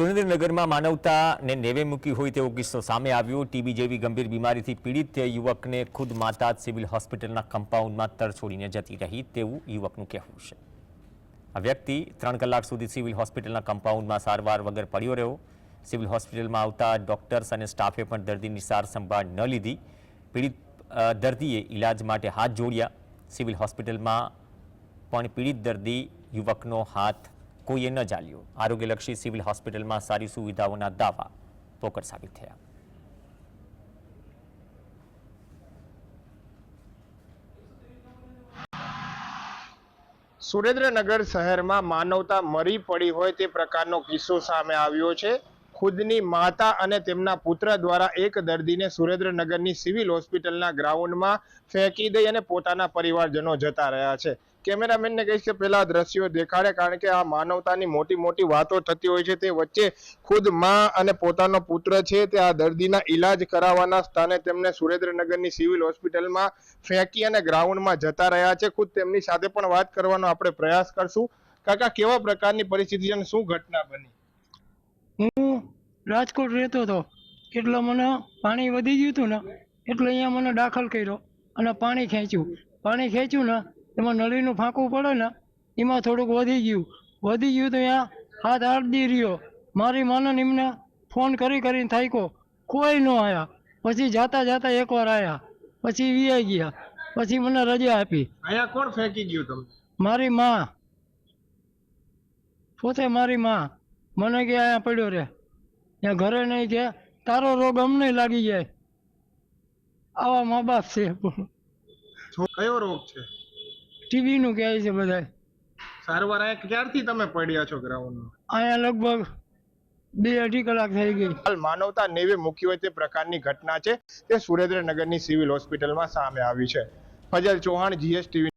સુરેન્દ્રનગરમાં માનવતાને નેવે મૂકી હોય તેવો કિસ્સો સામે આવ્યો. ટીબી જેવી ગંભીર બીમારીથી પીડિત યુવકને ખુદ માતા સિવિલ હોસ્પિટલના કમ્પાઉન્ડમાં તરછોડીને જતી રહી તેવું યુવકનું કહેવું છે. આ વ્યક્તિ ત્રણ કલાક સુધી સિવિલ હોસ્પિટલના કમ્પાઉન્ડમાં સારવાર વગર પડ્યો રહ્યો. સિવિલ હોસ્પિટલમાં આવતા ડોક્ટર્સ અને સ્ટાફે પણ દર્દીની સાર સંભાળ ન લીધી. પીડિત દર્દીએ ઇલાજ માટે હાથ જોડ્યા. સિવિલ હોસ્પિટલમાં પણ પીડિત દર્દી યુવકનો હાથ કોઈએ ન ચાલ્યો આરોગ્યલક્ષી સિવિલ હોસ્પિટલમાં સારી સુવિધાઓના દાવા પોકળ સાબિત થયા. સુરેન્દ્રનગર શહેરમાં માનવતા મરી પડી હોય તે પ્રકારનો કિસ્સો સામે આવ્યો છે. ખુદની માતા અને તેમના પુત્ર દ્વારા એક દર્દીને સુરેન્દ્રનગરની સિવિલ હોસ્પિટલના ગ્રાઉન્ડમાં ફેંકી દઈ અને પોતાના પરિવારજનો જતા રહ્યા છે. કેમેરામેનને કહીશ કે પેલા દ્રશ્યો દેખાડે કારણ કે આ માનવતાની મોટી મોટી વાતો થતી હોય છે. તે વચ્ચે ખુદમાં અને પોતાનો પુત્ર છે. તે આ દર્દીના ઈલાજ કરાવવાના સ્થાને તેમને સુરેન્દ્રનગરની સિવિલ હોસ્પિટલમાં ફેંકી અને ગ્રાઉન્ડમાં જતા રહ્યા છે. ખુદ તેમની સાથે પણ વાત કરવાનો આપણે પ્રયાસ કરશું. કાકા, કેવા પ્રકારની પરિસ્થિતિ અને શું ઘટના બની? હું રાજકોટ રહેતો હતો. એટલે મને પાણી વધી ગયું હતું ને, એટલે અહીંયા મને દાખલ કર્યો અને પાણી ખેંચ્યું. પાણી ખેંચ્યું ને એમાં નળીનું ફાંકું પડે ને એમાં થોડુંક વધી ગયું. વધી ગયું તો ત્યાં હાથ આડદી રહ્યો. મારી માને એમને ફોન કરી કરીને થાક્યો. કોઈ ન આવ્યા પછી જાતા જાતા એકવાર આવ્યા પછી વીઆઈ ગયા. પછી મને રજા આપી. અહીંયા કોણ ફેંકી ગયું તમને? મારી માં. પોતે મારી માં. મને કે અહીંયા પડ્યો રે. ત્યાં ઘરે નહીં કે. તારો રોગ અમને લાગી જાય. આવા મા બાપ છે. કયો રોગ છે? ટીવી નું કહે છે બધા સારવાર આ ક્યારથી તમે પડ્યા છો ગ્રાઉન્ડમાં? અહીંયા લગભગ બે અઢી કલાક થઈ ગઈ. હાલ માનવતા નેવે મૂકી હોય તે પ્રકારની ઘટના છે તે સુરેન્દ્રનગરની સિવિલ હોસ્પિટલમાં સામે આવી છે. ફજલ ચૌહાણ જીએસટીવી